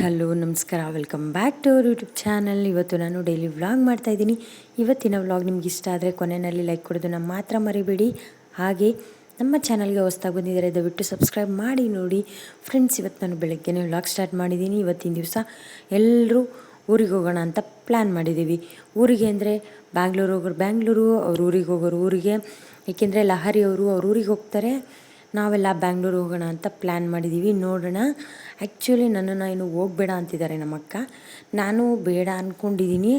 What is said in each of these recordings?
Hello, ನಮಸ್ಕಾರ. Welcome back to our YouTube channel ಇವತ್ತು ನಾನು ಡೈಲಿ ವ್ಲಾಗ್ ಮಾಡ್ತಾ ಇದ್ದೀನಿ. ಇವತ್ತಿನ ವ್ಲಾಗ್ ನಿಮ್ಗೆ ಇಷ್ಟ ಆದರೆ ಕೊನೆಯಲ್ಲಿ ಲೈಕ್ ಕೊಡೋದನ್ನು ಮಾತ್ರ ಮರಿಬೇಡಿ. ಹಾಗೆ ನಮ್ಮ ಚಾನಲ್ಗೆ ಹೊಸ್ದಾಗಿ ಬಂದಿದ್ದಾರೆ, ದಯವಿಟ್ಟು ಸಬ್ಸ್ಕ್ರೈಬ್ ಮಾಡಿ, ನೋಡಿ. ಫ್ರೆಂಡ್ಸ್ ಇವತ್ತು ನಾನು ಬೆಳಗ್ಗೆನೇ ವ್ಲಾಗ್ ಸ್ಟಾರ್ಟ್ ಮಾಡಿದ್ದೀನಿ. ಇವತ್ತಿನ ದಿವಸ ಎಲ್ಲರೂ ಊರಿಗೆ ಹೋಗೋಣ ಅಂತ ಪ್ಲ್ಯಾನ್ ಮಾಡಿದ್ದೀವಿ. ಊರಿಗೆ ಅಂದರೆ ಬ್ಯಾಂಗ್ಳೂರು ಹೋಗೋರು ಬ್ಯಾಂಗ್ಳೂರು ಅವ್ರ ಊರಿಗೆ ಹೋಗೋರು ಊರಿಗೆ. ಏಕೆಂದರೆ ಲಹರಿ ಅವರು ಅವ್ರ ಊರಿಗೆ ಹೋಗ್ತಾರೆ. ನಾವೆಲ್ಲ ಬ್ಯಾಂಗ್ಳೂರು ಹೋಗೋಣ ಅಂತ ಪ್ಲ್ಯಾನ್ ಮಾಡಿದ್ದೀವಿ ನೋಡೋಣ. ಆ್ಯಕ್ಚುಲಿ ನನ್ನನ್ನು ಇನ್ನು ಹೋಗಬೇಡ ಅಂತಿದ್ದಾರೆ ನಮ್ಮಕ್ಕ ನಾನು ಬೇಡ ಅಂದ್ಕೊಂಡಿದ್ದೀನಿ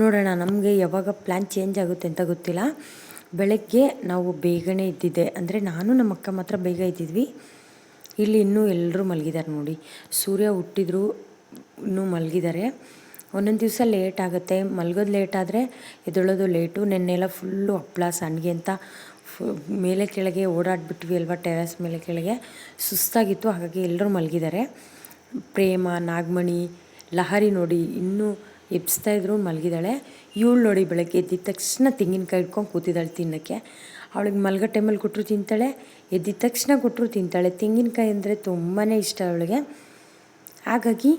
ನೋಡೋಣ, ನಮಗೆ ಯಾವಾಗ ಪ್ಲ್ಯಾನ್ ಚೇಂಜ್ ಆಗುತ್ತೆ ಅಂತ ಗೊತ್ತಿಲ್ಲ. ಬೆಳಗ್ಗೆ ನಾವು ಬೇಗನೆ ಇದ್ದಿದ್ದೆ ಅಂದರೆ ನಾನು ನಮ್ಮ ಅಕ್ಕ ಮಾತ್ರ ಬೇಗ ಇದ್ದಿದ್ವಿ ಇಲ್ಲಿ ಇನ್ನೂ ಎಲ್ಲರೂ ಮಲಗಿದ್ದಾರೆ ನೋಡಿ. ಸೂರ್ಯ ಹುಟ್ಟಿದ್ರು, ಇನ್ನೂ ಮಲಗಿದ್ದಾರೆ. ಒಂದೊಂದು ದಿವಸ ಲೇಟ್ ಆಗುತ್ತೆ. ಮಲಗೋದು ಲೇಟ್ ಆದರೆ ಎದೊಳೋದು ಲೇಟು ನೆನ್ನೆಲ್ಲ ಫುಲ್ಲು ಹಪ್ಪಳ ಸಂಡಿಗೆ ಅಂತ ಮೇಲೆ ಕೆಳಗೆ ಓಡಾಡ್ಬಿಟ್ವಿ ಅಲ್ವಾ ಟೆರಸ್ ಮೇಲೆ ಕೆಳಗೆ. ಸುಸ್ತಾಗಿತ್ತು, ಹಾಗಾಗಿ ಎಲ್ಲರೂ ಮಲಗಿದ್ದಾರೆ. ಪ್ರೇಮ, ನಾಗಮಣಿ, ಲಹರಿ ನೋಡಿ ಇನ್ನೂ ಎಬ್ಸ್ತಾ ಇದ್ರು, ಮಲಗಿದ್ದಾಳೆ. ಇವಳು ನೋಡಿ ಬೆಳಗ್ಗೆ ಎದ್ದಿದ ತಕ್ಷಣ ತೆಂಗಿನಕಾಯಿ ಇಟ್ಕೊಂಡು ಕೂತಿದ್ದಾಳೆ ತಿನ್ನೋಕ್ಕೆ. ಅವಳಿಗೆ ಮಲ್ಗೋ ಟೈಮಲ್ಲಿ ಕೊಟ್ಟರು ತಿಂತಾಳೆ, ಎದ್ದಿದ ತಕ್ಷಣ ಕೊಟ್ಟರು ತಿಂತಾಳೆ. ತೆಂಗಿನಕಾಯಿ ಅಂದರೆ ತುಂಬಾ ಇಷ್ಟ ಅವಳಿಗೆ. ಹಾಗಾಗಿ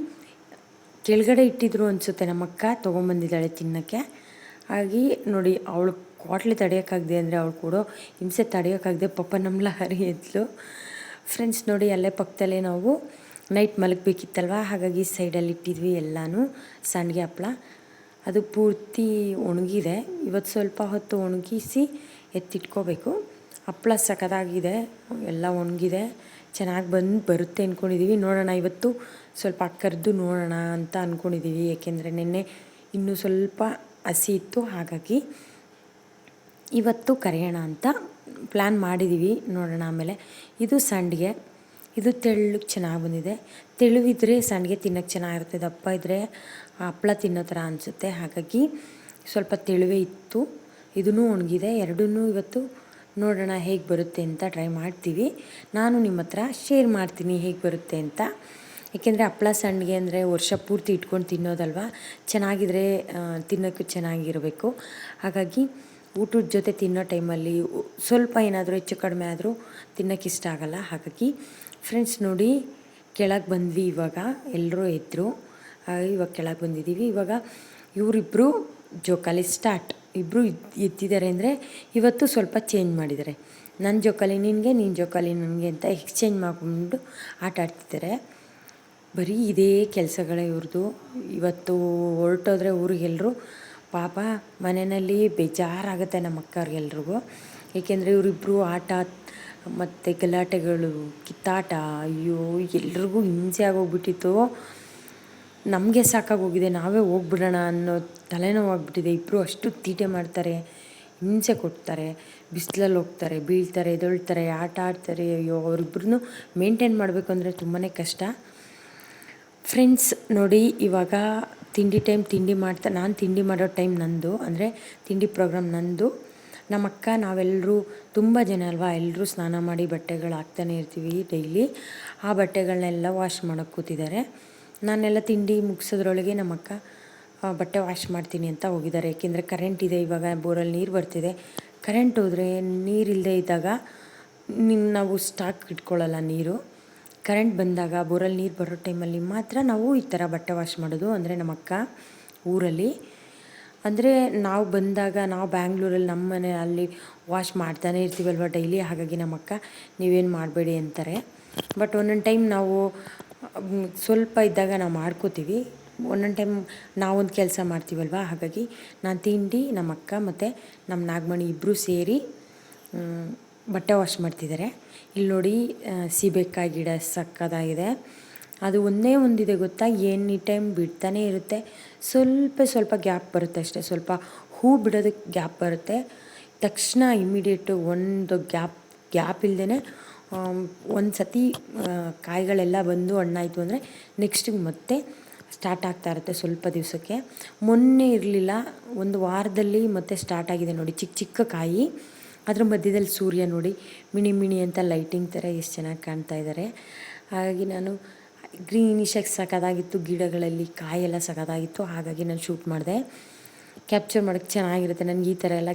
ಕೆಳಗಡೆ ಇಟ್ಟಿದ್ರು ಅನಿಸುತ್ತೆ ನಮ್ಮಕ್ಕ ತೊಗೊಂಬಂದಿದ್ದಾಳೆ ತಿನ್ನೋಕ್ಕೆ. ಹಾಗಾಗಿ ನೋಡಿ ಅವಳು ಕ್ವಾಟ್ಲಿ ತಡೆಯೋಕ್ಕಾಗದೆ ಅಂದರೆ ಅವಳು ಕೊಡೋ ಹಿಂಸೆ ತಡೆಯೋಕ್ಕಾಗದೆ ಪಾಪ ನಮ್ಮ ಲಹರಿ ಎದ್ಲು. ಫ್ರೆಂಡ್ಸ್ ನೋಡಿ ಅಲ್ಲೇ ಪಕ್ಕದಲ್ಲೇ ನಾವು ನೈಟ್ ಮಲಗಬೇಕಿತ್ತಲ್ವ? ಹಾಗಾಗಿ ಸೈಡಲ್ಲಿ ಇಟ್ಟಿದ್ವಿ ಎಲ್ಲನೂ, ಸಂಡಿಗೆ ಹಪ್ಪಳ ಅದು ಪೂರ್ತಿ ಒಣಗಿದೆ. ಇವತ್ತು ಸ್ವಲ್ಪ ಹೊತ್ತು ಒಣಗಿಸಿ ಎತ್ತಿಟ್ಕೋಬೇಕು. ಹಪ್ಪಳ ಸಖತ್ತಾಗಿದೆ, ಎಲ್ಲ ಒಣಗಿದೆ. ಚೆನ್ನಾಗಿ ಬಂದು ಬರುತ್ತೆ ಅಂದ್ಕೊಂಡಿದ್ದೀವಿ ನೋಡೋಣ ಇವತ್ತು ಸ್ವಲ್ಪ ಕರೆದು ನೋಡೋಣ ಅಂತ ಅಂದ್ಕೊಂಡಿದ್ದೀವಿ ಏಕೆಂದರೆ ನಿನ್ನೆ ಇನ್ನೂ ಸ್ವಲ್ಪ ಹಸಿ ಇತ್ತು. ಹಾಗಾಗಿ ಇವತ್ತು ಕರೆಯೋಣ ಅಂತ ಪ್ಲ್ಯಾನ್ ಮಾಡಿದ್ದೀವಿ ನೋಡೋಣ ಆಮೇಲೆ. ಇದು ಸಂಡಿಗೆ. ಇದು ತೆಳ್ಳಗೆ ಚೆನ್ನಾಗಿ ಬಂದಿದೆ. ತೆಳುವಿದ್ರೆ ಸಂಡಿಗೆ ತಿನ್ನೋಕ್ಕೆ ಚೆನ್ನಾಗಿರುತ್ತೆ. ದಪ್ಪ ಇದ್ದರೆ ಹಪ್ಪಳ ತಿನ್ನೋ ಥರ ಅನಿಸುತ್ತೆ. ಹಾಗಾಗಿ ಸ್ವಲ್ಪ ತೆಳುವೆ ಇತ್ತು. ಇದೂ ಒಣಗಿದೆ. ಎರಡೂ ಇವತ್ತು ನೋಡೋಣ ಹೇಗೆ ಬರುತ್ತೆ ಅಂತ ಟ್ರೈ ಮಾಡ್ತೀವಿ. ನಾನು ನಿಮ್ಮ ಹತ್ರ ಶೇರ್ ಮಾಡ್ತೀನಿ ಹೇಗೆ ಬರುತ್ತೆ ಅಂತ. ಏಕೆಂದರೆ ಹಪ್ಪಳ ಸಂಡಿಗೆ ಅಂದರೆ ವರ್ಷ ಪೂರ್ತಿ ಇಟ್ಕೊಂಡು ತಿನ್ನೋದಲ್ವ? ಚೆನ್ನಾಗಿದ್ರೆ ತಿನ್ನೋಕ್ಕೂ ಚೆನ್ನಾಗಿರಬೇಕು. ಹಾಗಾಗಿ ಊಟದ ಜೊತೆ ತಿನ್ನೋ ಟೈಮಲ್ಲಿ ಸ್ವಲ್ಪ ಏನಾದರೂ ಹೆಚ್ಚು ಕಡಿಮೆ ಆದರೂ ತಿನ್ನೋಕ್ಕೆ ಇಷ್ಟ ಆಗಲ್ಲ. ಹಾಗಾಗಿ ಫ್ರೆಂಡ್ಸ್ ನೋಡಿ ಕೆಳಗೆ ಬಂದ್ವಿ ಇವಾಗ. ಎಲ್ಲರೂ ಇದ್ದರು ಇವಾಗ ಕೆಳಗೆ ಬಂದಿದ್ದೀವಿ. ಇವಾಗ ಇವರಿಬ್ಬರು ಜೋಕಾಲಿ ಸ್ಟಾರ್ಟ್ ಇಬ್ಬರು ಎದ್ದಿದ್ದಾರೆ ಅಂದರೆ ಇವತ್ತು ಸ್ವಲ್ಪ ಚೇಂಜ್ ಮಾಡಿದ್ದಾರೆ. ನನ್ನ ಜೋಕಾಲಿ ನಿನಗೆ ನಿನ್ನ ಜೋಕಾಲಿ ನನಗೆ ಅಂತ ಎಕ್ಸ್ಚೇಂಜ್ ಮಾಡಿಕೊಂಡು ಆಟ ಆಡ್ತಿದ್ದಾರೆ. ಬರೀ ಇದೇ ಕೆಲಸಗಳೇ ಇವ್ರದ್ದು ಇವತ್ತು ಹೊರಟೋದ್ರೆ ಊರಿಗೆಲ್ಲರೂ ಪಾಪ ಮನೆಯಲ್ಲಿ ಬೇಜಾರಾಗುತ್ತೆ ನಮ್ಮ ಅಕ್ಕವ್ರಿಗೆಲ್ರಿಗೂ ಏಕೆಂದರೆ ಇವರಿಬ್ಬರು ಆಟ ಮತ್ತು ಗಲಾಟೆಗಳು, ಕಿತ್ತಾಟ, ಅಯ್ಯೋ, ಎಲ್ರಿಗೂ ಹಿಂಸೆ ಆಗೋಗ್ಬಿಟ್ಟಿತ್ತು. ನಮಗೆ ಸಾಕಾಗೋಗಿದೆ, ನಾವೇ ಹೋಗ್ಬಿಡೋಣ ಅನ್ನೋ ತಲೆನೋವಾಗ್ಬಿಟ್ಟಿದೆ ಇಬ್ಬರು ಅಷ್ಟು ತೀಟೆ ಮಾಡ್ತಾರೆ, ಹಿಂಸೆ ಕೊಡ್ತಾರೆ, ಬಿಸಿಲಲ್ಲಿ ಹೋಗ್ತಾರೆ, ಬೀಳ್ತಾರೆ ಎದೊಳ್ತಾರೆ ಆಟ ಆಡ್ತಾರೆ. ಅಯ್ಯೋ ಅವರಿಬ್ಬರನ್ನು ಮೇಂಟೈನ್ ಮಾಡಬೇಕು ಅಂದರೆ ತುಂಬಾ ಕಷ್ಟ. ಫ್ರೆಂಡ್ಸ್ ನೋಡಿ, ಇವಾಗ ತಿಂಡಿ ಟೈಮ್ ತಿಂಡಿ ಮಾಡ್ತಾ, ನಾನು ತಿಂಡಿ ಮಾಡೋ ಟೈಮ್ ನಂದು, ಅಂದರೆ ತಿಂಡಿ ಪ್ರೋಗ್ರಾಮ್ ನಂದು. ನಮ್ಮ ಅಕ್ಕ ನಾವೆಲ್ಲರೂ ತುಂಬ ಜನ ಅಲ್ವಾ ಎಲ್ಲರೂ ಸ್ನಾನ ಮಾಡಿ ಬಟ್ಟೆಗಳು ಹಾಕ್ತಾನೆ ಇರ್ತೀವಿ ಡೈಲಿ ಆ ಬಟ್ಟೆಗಳನ್ನೆಲ್ಲ ವಾಶ್ ಮಾಡೋಕ್ಕೆ ಕೂತಿದ್ದಾರೆ. ನಾನೆಲ್ಲ ತಿಂಡಿ ಮುಗಿಸೋದ್ರೊಳಗೆ ನಮ್ಮ ಅಕ್ಕ ಬಟ್ಟೆ ವಾಶ್ ಮಾಡ್ತೀನಿ ಅಂತ ಹೋಗಿದ್ದಾರೆ. ಏಕೆಂದರೆ ಕರೆಂಟ್ ಇದೆ, ಇವಾಗ ಬೋರಲ್ಲಿ ನೀರು ಬರ್ತಿದೆ. ಕರೆಂಟ್ ಹೋದರೆ ನೀರಿಲ್ಲದೆ ಇದ್ದಾಗ ನಾವು ಸ್ಟಾಕ್ ಇಟ್ಕೊಳ್ಳಲ್ಲ ನೀರು. ಕರೆಂಟ್ ಬಂದಾಗ ಬೋರಲ್ಲಿ ನೀರು ಬರೋ ಟೈಮಲ್ಲಿ ಮಾತ್ರ ನಾವು ಈ ಥರ ಬಟ್ಟೆ ವಾಶ್ ಮಾಡೋದು ಅಂದರೆ ನಮ್ಮ ಅಕ್ಕ ಊರಲ್ಲಿ. ಅಂದರೆ ನಾವು ಬಂದಾಗ ನಾವು ಬ್ಯಾಂಗ್ಳೂರಲ್ಲಿ ನಮ್ಮ ಮನೆ ಅಲ್ಲಿ ವಾಶ್ ಮಾಡ್ತಾನೆ ಇರ್ತೀವಲ್ವ ಡೈಲಿ ಹಾಗಾಗಿ ನಮ್ಮ ಅಕ್ಕ, ನೀವೇನು ಮಾಡಬೇಡಿ ಅಂತಾರೆ. ಬಟ್ ಒಂದೊಂದು ಟೈಮ್ ನಾವು ಸ್ವಲ್ಪ ಇದ್ದಾಗ ನಾವು ಮಾಡ್ಕೋತೀವಿ. ಒಂದೊಂದು ಟೈಮ್ ನಾವೊಂದು ಕೆಲಸ ಮಾಡ್ತೀವಲ್ವ? ಹಾಗಾಗಿ ನಾನು ತಿಂಡಿ, ನಮ್ಮ ಅಕ್ಕ ಮತ್ತು ನಮ್ಮ ನಾಗಮಣಿ ಇಬ್ಬರೂ ಸೇರಿ ಬಟ್ಟೆ ವಾಶ್ ಮಾಡ್ತಿದ್ದಾರೆ. ಇಲ್ಲಿ ನೋಡಿ ಸೀಬೆಕಾಯಿ ಗಿಡ ಸಕ್ಕದಾಗಿದೆ. ಅದು ಒಂದೇ ಒಂದಿದೆ ಗೊತ್ತಾ? ಎನಿ ಟೈಮ್ ಬಿಡ್ತಾನೆ ಇರುತ್ತೆ. ಸ್ವಲ್ಪ ಸ್ವಲ್ಪ ಗ್ಯಾಪ್ ಬರುತ್ತೆ ಅಷ್ಟೇ. ಸ್ವಲ್ಪ ಹೂ ಬಿಡೋದಕ್ಕೆ ಗ್ಯಾಪ್ ಬರುತ್ತೆ. ತಕ್ಷಣ ಇಮಿಡಿಯೇಟು ಒಂದು ಗ್ಯಾಪ್ ಗ್ಯಾಪ್ ಇಲ್ಲದೇ ಒಂದು ಸತಿ ಕಾಯಿಗಳೆಲ್ಲ ಬಂದು ಹಣ್ಣಾಯಿತು ಅಂದರೆ ನೆಕ್ಸ್ಟಿಗೆ ಮತ್ತೆ ಸ್ಟಾರ್ಟ್ ಆಗ್ತಾ ಇರುತ್ತೆ ಸ್ವಲ್ಪ ದಿವಸಕ್ಕೆ. ಮೊನ್ನೆ ಇರಲಿಲ್ಲ, ಒಂದು ವಾರದಲ್ಲಿ ಮತ್ತೆ ಸ್ಟಾರ್ಟ್ ಆಗಿದೆ ನೋಡಿ ಚಿಕ್ಕ ಚಿಕ್ಕ ಕಾಯಿ. ಅದ್ರ ಮಧ್ಯದಲ್ಲಿ ಸೂರ್ಯ ನೋಡಿ ಮಿಣಿ ಮಿಣಿ ಅಂತ ಲೈಟಿಂಗ್ ಥರ ಎಷ್ಟು ಚೆನ್ನಾಗಿ ಕಾಣ್ತಾ ಇದ್ದಾರೆ ಹಾಗಾಗಿ ನಾನು ಗ್ರೀನಿಶಾಗಿ ಸಖತ್ತಾಗಿತ್ತು ಗಿಡಗಳಲ್ಲಿ ಕಾಯೆಲ್ಲ ಸಖತ್ತಾಗಿತ್ತು ಹಾಗಾಗಿ ನಾನು ಶೂಟ್ ಮಾಡಿದೆ. ಕ್ಯಾಪ್ಚರ್ ಮಾಡೋಕ್ಕೆ ಚೆನ್ನಾಗಿರುತ್ತೆ, ನನಗೆ ಈ ಥರ ಎಲ್ಲ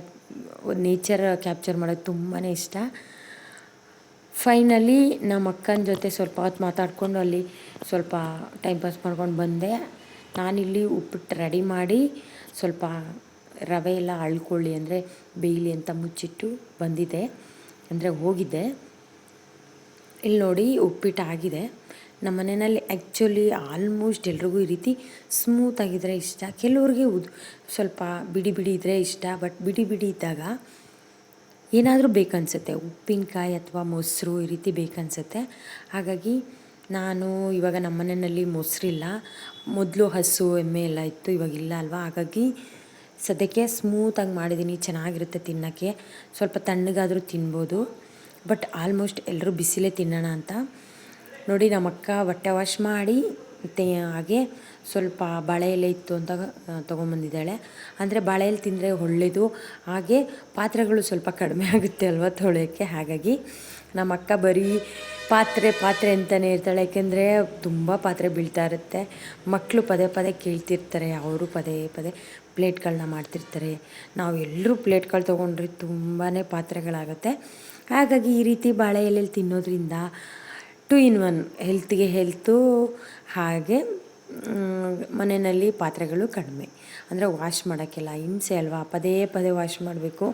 ನೇಚರ್ ಕ್ಯಾಪ್ಚರ್ ಮಾಡೋಕ್ಕೆ ತುಂಬಾ ಇಷ್ಟ. ಫೈನಲಿ ನಮ್ಮ ಅಕ್ಕನ ಜೊತೆ ಸ್ವಲ್ಪ ಹೊತ್ತು ಮಾತಾಡಿಕೊಂಡು ಅಲ್ಲಿ ಸ್ವಲ್ಪ ಟೈಮ್ ಪಾಸ್ ಮಾಡ್ಕೊಂಡು ಬಂದೆ. ನಾನಿಲ್ಲಿ ಉಪ್ಪಿಟ್ಟು ರೆಡಿ ಮಾಡಿ ಸ್ವಲ್ಪ ರವೆ ಎಲ್ಲ ಅಳ್ಕೊಳ್ಳಿ ಅಂದರೆ ಬೇಯಲಿ ಅಂತ ಮುಚ್ಚಿಟ್ಟು ಬಂದಿದೆ. ಅಂದರೆ ಹೋಗಿದ್ದೆ ಇಲ್ಲಿ ನೋಡಿ ಉಪ್ಪಿಟ್ಟು ಆಗಿದೆ. ನಮ್ಮ ಮನೆಯಲ್ಲಿ ಆ್ಯಕ್ಚುಲಿ ಆಲ್ಮೋಸ್ಟ್ ಎಲ್ರಿಗೂ ಈ ರೀತಿ ಸ್ಮೂತಾಗಿದ್ದರೆ ಇಷ್ಟ. ಕೆಲವ್ರಿಗೆ ಉದ್ ಸ್ವಲ್ಪ ಬಿಡಿ ಬಿಡಿ ಇದ್ದರೆ ಇಷ್ಟ. ಬಟ್ ಬಿಡಿ ಬಿಡಿ ಇದ್ದಾಗ ಏನಾದರೂ ಬೇಕನ್ಸುತ್ತೆ. ಉಪ್ಪಿನಕಾಯಿ ಅಥವಾ ಮೊಸರು ಈ ರೀತಿ ಬೇಕನ್ಸುತ್ತೆ. ಹಾಗಾಗಿ ನಾನು ಇವಾಗ ನಮ್ಮ ಮನೆಯಲ್ಲಿ ಮೊಸರಿಲ್ಲ. ಮೊದಲು ಹಸು, ಎಮ್ಮೆ ಎಲ್ಲ ಇತ್ತು ಇವಾಗಿಲ್ಲ ಅಲ್ವಾ? ಹಾಗಾಗಿ ಸದ್ಯಕ್ಕೆ ಸ್ಮೂತಾಗಿ ಮಾಡಿದ್ದೀನಿ ಚೆನ್ನಾಗಿರುತ್ತೆ ತಿನ್ನೋಕ್ಕೆ. ಸ್ವಲ್ಪ ತಣ್ಣಗಾದರೂ ತಿನ್ಬೋದು. ಬಟ್ ಆಲ್ಮೋಸ್ಟ್ ಎಲ್ಲರೂ ಬಿಸಿಲೇ ತಿನ್ನೋಣ ಅಂತ. ನೋಡಿ ನಮ್ಮ ಅಕ್ಕ ಬಟ್ಟೆ ವಾಶ್ ಮಾಡಿ, ಮತ್ತು ಹಾಗೆ ಸ್ವಲ್ಪ ಬಾಳೆ ಎಲೆ ಇತ್ತು ಅಂತ ತೊಗೊಂಬಂದಿದ್ದಾಳೆ. ಅಂದರೆ ಬಾಳೆ ಎಲೆ ತಿಂದರೆ ಒಳ್ಳೆಯದು ಹಾಗೆ ಪಾತ್ರೆಗಳು ಸ್ವಲ್ಪ ಕಡಿಮೆ ಆಗುತ್ತೆ ಅಲ್ವಾ ತೊಳೆಯೋಕ್ಕೆ. ಹಾಗಾಗಿ ನಮ್ಮ ಅಕ್ಕ ಬರೀ ಪಾತ್ರೆ ಪಾತ್ರೆ ಅಂತಲೇ ಇರ್ತಾಳೆ. ಯಾಕೆಂದರೆ ತುಂಬ ಪಾತ್ರೆ ಬೀಳ್ತಾ ಇರುತ್ತೆ. ಮಕ್ಕಳು ಪದೇ ಪದೇ ಕೇಳ್ತಿರ್ತಾರೆ, ಅವರು ಪದೇ ಪದೇ ಪ್ಲೇಟ್ಗಳನ್ನ ಮಾಡ್ತಿರ್ತಾರೆ. ನಾವು ಎಲ್ಲರೂ ಪ್ಲೇಟ್ಗಳು ತೊಗೊಂಡ್ರೆ ತುಂಬಾ ಪಾತ್ರೆಗಳಾಗುತ್ತೆ. ಹಾಗಾಗಿ ಈ ರೀತಿ ಬಾಳೆ ಎಲೆಯಲ್ಲಿ ತಿನ್ನೋದ್ರಿಂದ ಟು ಇನ್ ಒನ್ ಹೆಲ್ತ್ಗೆ ಹೆಲ್ತು, ಹಾಗೆ ಮನೆಯಲ್ಲಿ ಪಾತ್ರೆಗಳು ಕಡಿಮೆ. ಅಂದರೆ ವಾಶ್ ಮಾಡೋಕ್ಕೆಲ್ಲ ಹಿಂಸೆ ಅಲ್ವಾ? ಪದೇ ಪದೇ ವಾಶ್ ಮಾಡಬೇಕು.